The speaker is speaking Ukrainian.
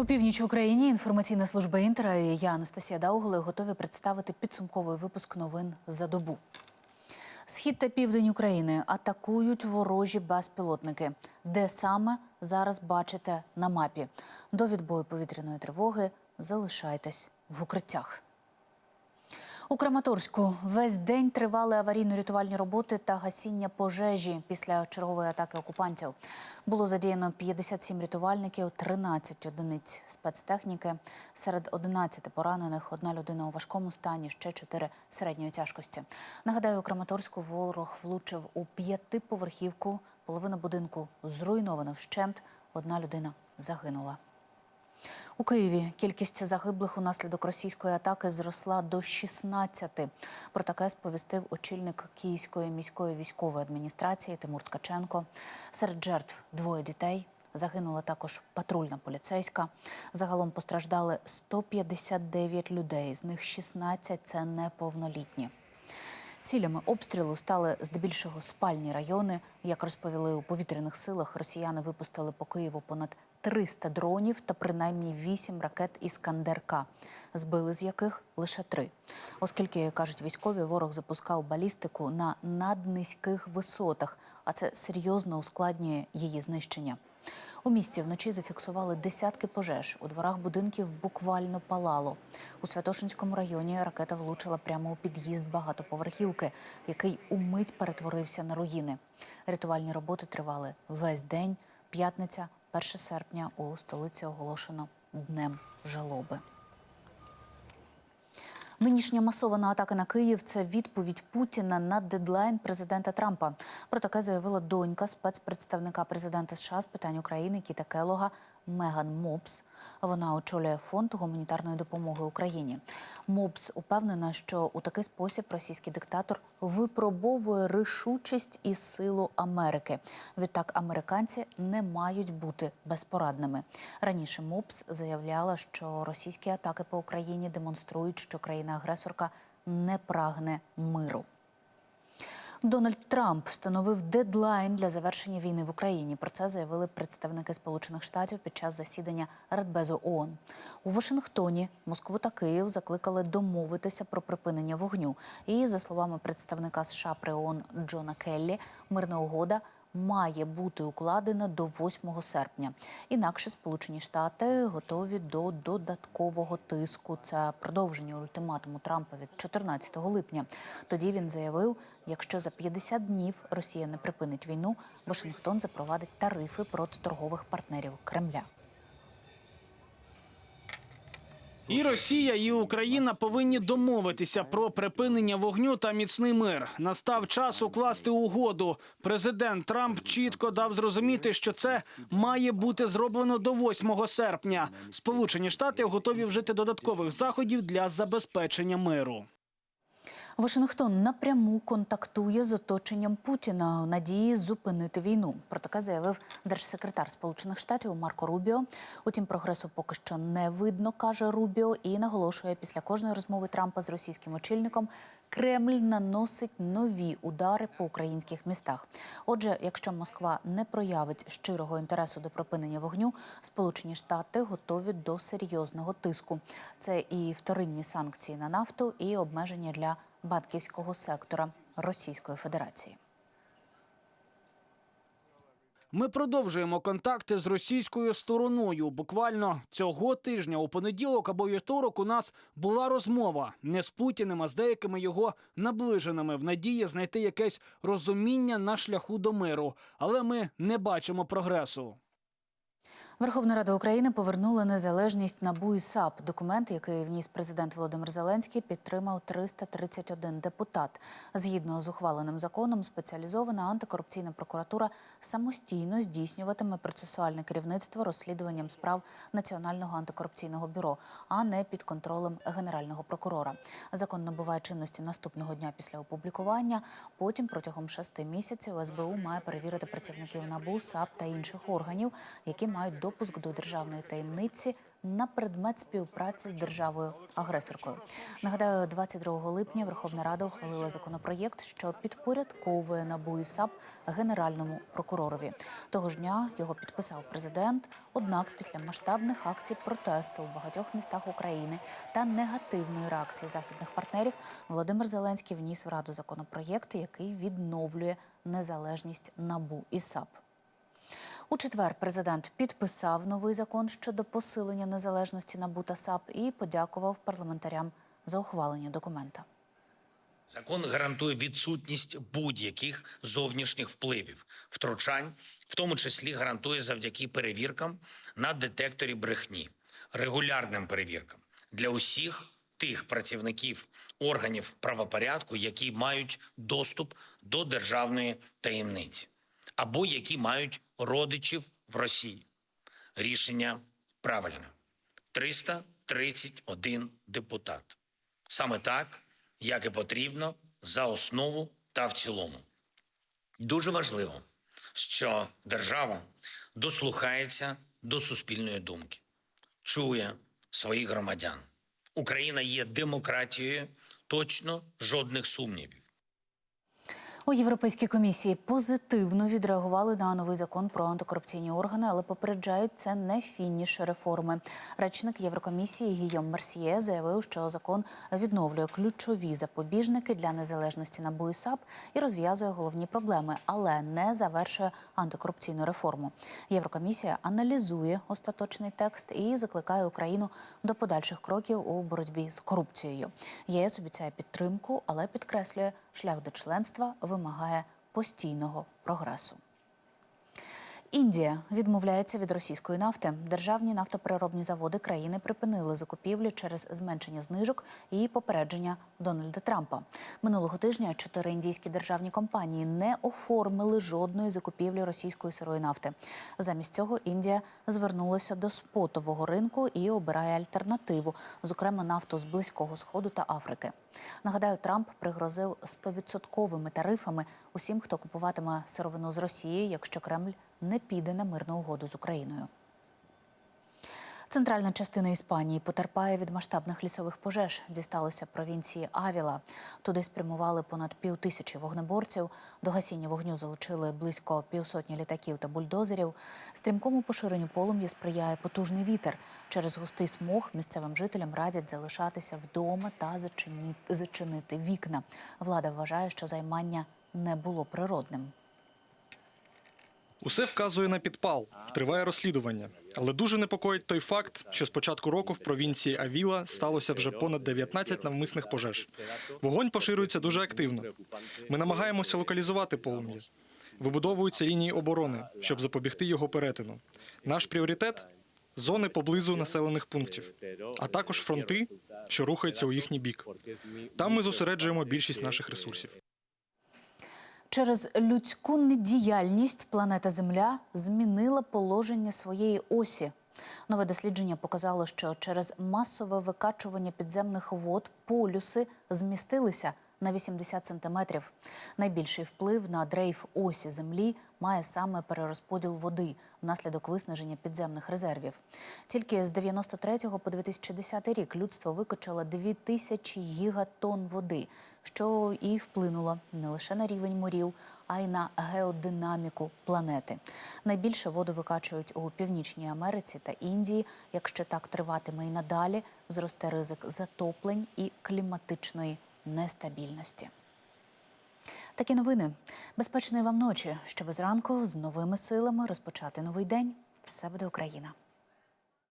У північ Україні інформаційна служба інтера і я, Анастасія Даугли, готові представити підсумковий випуск новин за добу. Схід та південь України атакують ворожі безпілотники. Де саме зараз бачите на мапі? До відбою повітряної тривоги залишайтесь в укриттях. У Краматорську весь день тривали аварійно-рятувальні роботи та гасіння пожежі після чергової атаки окупантів. Було задіяно 57 рятувальників, 13 одиниць спецтехніки. Серед 11 поранених одна людина у важкому стані, ще 4 середньої тяжкості. Нагадаю, у Краматорську ворог влучив у п'ятиповерхівку. Половина будинку зруйнована вщент. Одна людина загинула. У Києві кількість загиблих унаслідок російської атаки зросла до 16. Про таке сповістив очільник Київської міської військової адміністрації Тимур Ткаченко. Серед жертв двоє дітей. Загинула також патрульна поліцейська. Загалом постраждали 159 людей. З них 16 – це неповнолітні. Цілями обстрілу стали здебільшого спальні райони. Як розповіли у повітряних силах, росіяни випустили по Києву понад 300 дронів та принаймні 8 ракет «Іскандер-К», збили з яких лише три. Оскільки, кажуть військові, ворог запускав балістику на наднизьких висотах, а це серйозно ускладнює її знищення. У місті вночі зафіксували десятки пожеж. У дворах будинків буквально палало. У Святошинському районі ракета влучила прямо у під'їзд багатоповерхівки, який умить перетворився на руїни. Рятувальні роботи тривали весь день. П'ятниця, 1 серпня, у столиці оголошено днем жалоби. Нинішня масована атака на Київ це відповідь Путіна на дедлайн президента Трампа. Про таке заявила донька спецпредставника президента США з питань України Кіта Келога Меган Мопс. Вона очолює фонд гуманітарної допомоги Україні. Мопс упевнена, що у такий спосіб російський диктатор випробовує рішучість і силу Америки. Відтак американці не мають бути безпорадними. Раніше Мопс заявляла, що російські атаки по Україні демонструють, що країна-агресорка не прагне миру. Дональд Трамп встановив дедлайн для завершення війни в Україні. Про це заявили представники Сполучених Штатів під час засідання Радбезу ООН. У Вашингтоні Москву та Київ закликали домовитися про припинення вогню. І за словами представника США при ООН Джона Келлі, мирна угода має бути укладена до 8 серпня. Інакше Сполучені Штати готові до додаткового тиску. Це продовження ультиматуму Трампа від 14 липня. Тоді він заявив, якщо за 50 днів Росія не припинить війну, Вашингтон запровадить тарифи проти торгових партнерів Кремля. І Росія, і Україна повинні домовитися про припинення вогню та міцний мир. Настав час укласти угоду. Президент Трамп чітко дав зрозуміти, що це має бути зроблено до 8 серпня. Сполучені Штати готові вжити додаткових заходів для забезпечення миру. Вашингтон напряму контактує з оточенням Путіна у надії зупинити війну. Про таке заявив держсекретар Сполучених Штатів Марко Рубіо. Утім, прогресу поки що не видно, каже Рубіо, і наголошує після кожної розмови Трампа з російським очільником. Кремль наносить нові удари по українських містах. Отже, якщо Москва не проявить щирого інтересу до припинення вогню, Сполучені Штати готові до серйозного тиску. Це і вторинні санкції на нафту, і обмеження для банківського сектора Російської Федерації. Ми продовжуємо контакти з російською стороною. Буквально цього тижня, у понеділок або вівторок, у нас була розмова не з Путіним, а з деякими його наближеними в надії знайти якесь розуміння на шляху до миру. Але ми не бачимо прогресу. Верховна Рада України повернула незалежність НАБУ і САП. Документ, який вніс президент Володимир Зеленський, підтримав 331 депутат. Згідно з ухваленим законом, спеціалізована антикорупційна прокуратура самостійно здійснюватиме процесуальне керівництво розслідуванням справ Національного антикорупційного бюро, а не під контролем генерального прокурора. Закон набуває чинності наступного дня після опублікування. Потім протягом шести місяців СБУ має перевірити працівників НАБУ, САП та інших органів, які мають допуск до державної таємниці на предмет співпраці з державою агресоркою. Нагадаю, 22 липня Верховна Рада ухвалила законопроєкт, що підпорядковує НАБУ і САП генеральному прокуророві. Того ж дня його підписав президент. Однак, після масштабних акцій протесту у багатьох містах України та негативної реакції західних партнерів Володимир Зеленський вніс в раду законопроєкт, який відновлює незалежність НАБУ і САП. У четвер президент підписав новий закон щодо посилення незалежності НАБУ та САП і подякував парламентарям за ухвалення документа. Закон гарантує відсутність будь-яких зовнішніх впливів, втручань, в тому числі гарантує завдяки перевіркам на детекторі брехні, регулярним перевіркам для усіх тих працівників органів правопорядку, які мають доступ до державної таємниці, або які мають родичів в Росії. Рішення правильне. 331 депутат. Саме так, як і потрібно, за основу та в цілому. Дуже важливо, що держава дослухається до суспільної думки, чує своїх громадян. Україна є демократією, точно жодних сумнівів. У Європейській комісії позитивно відреагували на новий закон про антикорупційні органи, але попереджають це не фініш реформи. Речник Єврокомісії Гійом Мерсьє заявив, що закон відновлює ключові запобіжники для незалежності НАБУ і САП і розв'язує головні проблеми, але не завершує антикорупційну реформу. Єврокомісія аналізує остаточний текст і закликає Україну до подальших кроків у боротьбі з корупцією. ЄС обіцяє підтримку, але підкреслює, шлях до членства вимагає постійного прогресу. Індія відмовляється від російської нафти. Державні нафтопереробні заводи країни припинили закупівлі через зменшення знижок і попередження Дональда Трампа. Минулого тижня чотири індійські державні компанії не оформили жодної закупівлі російської сирої нафти. Замість цього Індія звернулася до спотового ринку і обирає альтернативу, зокрема нафту з близького сходу та Африки. Нагадаю, Трамп пригрозив 100% тарифами усім, хто купуватиме сировину з Росії, якщо Кремль не піде на мирну угоду з Україною. Центральна частина Іспанії потерпає від масштабних лісових пожеж. Дісталося провінції Авіла. Туди спрямували понад пів тисячі вогнеборців. До гасіння вогню залучили близько півсотні літаків та бульдозерів. Стрімкому поширенню полум'я сприяє потужний вітер. Через густий смог місцевим жителям радять залишатися вдома та зачинити вікна. Влада вважає, що займання не було природним. Усе вказує на підпал. Триває розслідування. Але дуже непокоїть той факт, що з початку року в провінції Авіла сталося вже понад 19 навмисних пожеж. Вогонь поширюється дуже активно. Ми намагаємося локалізувати полум'я. Вибудовуються лінії оборони, щоб запобігти його перетину. Наш пріоритет зони поблизу населених пунктів, а також фронти, що рухаються у їхній бік. Там ми зосереджуємо більшість наших ресурсів. Через людську недіяльність планета Земля змінила положення своєї осі. Нове дослідження показало, що через масове викачування підземних вод полюси змістилися на 80 сантиметрів. Найбільший вплив на дрейф осі Землі має саме перерозподіл води внаслідок виснаження підземних резервів. Тільки з 93 по 2010 рік людство викачало 2000 гігатон води, що і вплинуло не лише на рівень морів, а й на геодинаміку планети. Найбільше воду викачують у Північній Америці та Індії. Якщо так триватиме і надалі, зросте ризик затоплень і кліматичної нестабільності. Такі новини. Безпечної вам ночі, щоб зранку з новими силами розпочати новий день. Все буде Україна.